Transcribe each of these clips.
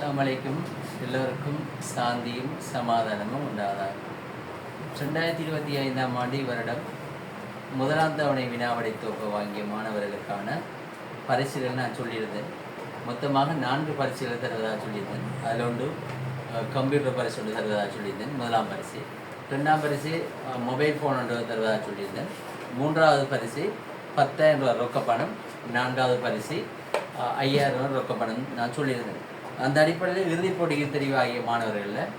அஸ்ஸலாமு எல்லோருக்கும் சாந்தியும் சமாதானமும் உண்டாதாக ரெண்டாயிரத்தி இருபத்தி ஐந்தாம் ஆண்டு வருடம் முதலாம் தவணை வினாவடை தொகை வாங்கிய மாணவர்களுக்கான பரிசுகள் நான் சொல்லியிருந்தேன் மொத்தமாக நான்கு பரிசுகள் தருவதாக சொல்லியிருந்தேன் அதில் ஒன்று கம்ப்யூட்டர் பரிசு ஒன்று தருவதாக சொல்லியிருந்தேன் முதலாம் பரிசு ரெண்டாம் பரிசு மொபைல் ஃபோன் ஒன்று தருவதாக சொல்லியிருந்தேன் மூன்றாவது பரிசு பத்தாயிரம் ரூபாய் ரொக்க பணம் நான்காவது பரிசு ஐயாயிரம் ரூபா ரொக்க பணம் நான் சொல்லியிருந்தேன் அந்த அடிப்படையில் இறுதிப் போட்டிக்கு தெரிவாகிய மாணவர்களில்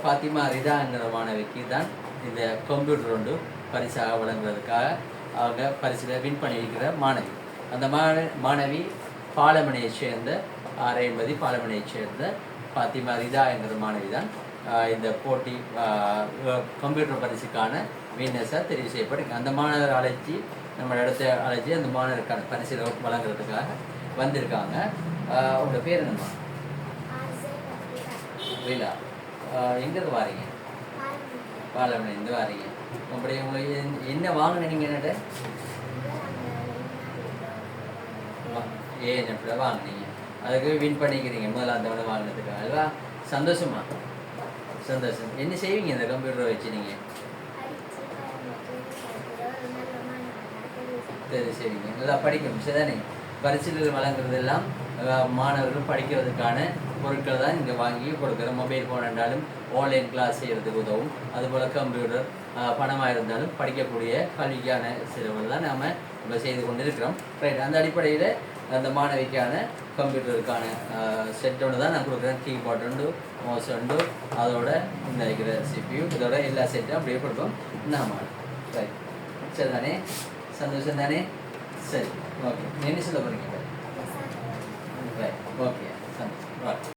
ஃபாத்திமா ரிதா என்கிற மாணவிக்கு தான் இந்த கம்ப்யூட்டர் ஒன்று பரிசாக வழங்குவதற்காக அவங்க பரிசில் வின் பண்ணியிருக்கிற மாணவி. அந்த மாண மாணவி பாலமனையைச் சேர்ந்த ஆர் பாலமனையைச் சேர்ந்த ஃபாத்திமா ரிதா என்கிற மாணவி தான் இந்த போட்டி கம்ப்யூட்டர் பரிசுக்கான வின்னர்ஸாக தெரிவு செய்யப்பட்டிருக்கு. அந்த மாணவர் அழைச்சி நம்ம இடத்த அழைச்சி அந்த மாணவருக்கான பரிசில் வழங்குறதுக்காக வந்திருக்காங்க. அவங்க பேர் என்னம்மா? லீலா எங்கேருந்து வாரீங்க? பாலமணிலேருந்து வாரீங்க. அப்படி உங்களுக்கு என்ன- என்ன வாங்கின நீங்கள் என்னட்ட ஏஎன்எஃப்ல வாங்கினீங்க? அதுக்கு வின் பண்ணிக்கிறீங்க முதல்ல அந்த விட வாங்கினதுக்கு. அல்வா சந்தோஷமா? சந்தோஷம். என்ன செய்வீங்க இந்த கம்ப்யூட்டரை வச்சு நீங்கள் சரி சரிங்க நல்லா படிக்கணும் சரிதானே? பரிசுகள் வழங்குறதெல்லாம் அஹ், மாணவர்கள் படிக்கிறதுக்கான பொருட்களை தான் இங்கே வாங்கி கொடுக்குறோம். மொபைல் ஃபோன் என்றாலும் ஆன்லைன் கிளாஸ் செய்கிறதுக்கு உதவும். அதுபோல் கம்ப்யூட்டர் பணமாக இருந்தாலும் படிக்கக்கூடிய கல்விக்கான செலவுகள் தான் நாம் இப்போ செய்து கொண்டு இருக்கிறோம் ரைட் அந்த அடிப்படையில் அந்த மாணவிக்கான கம்ப்யூட்டருக்கான செட் ஒன்று தான் நான் கொடுக்குறேன். கீபோர்ட் உண்டு மோஸ் உண்டு அதோட இந்த இருக்கிற சிபியூ இதோட எல்லா செட்டும் அப்படியே கொடுப்போம். நாம ரைட் சரி தானே? சந்தோஷம் தானே? சரி ஓகே என்ன சொல்ல போகிறீங்க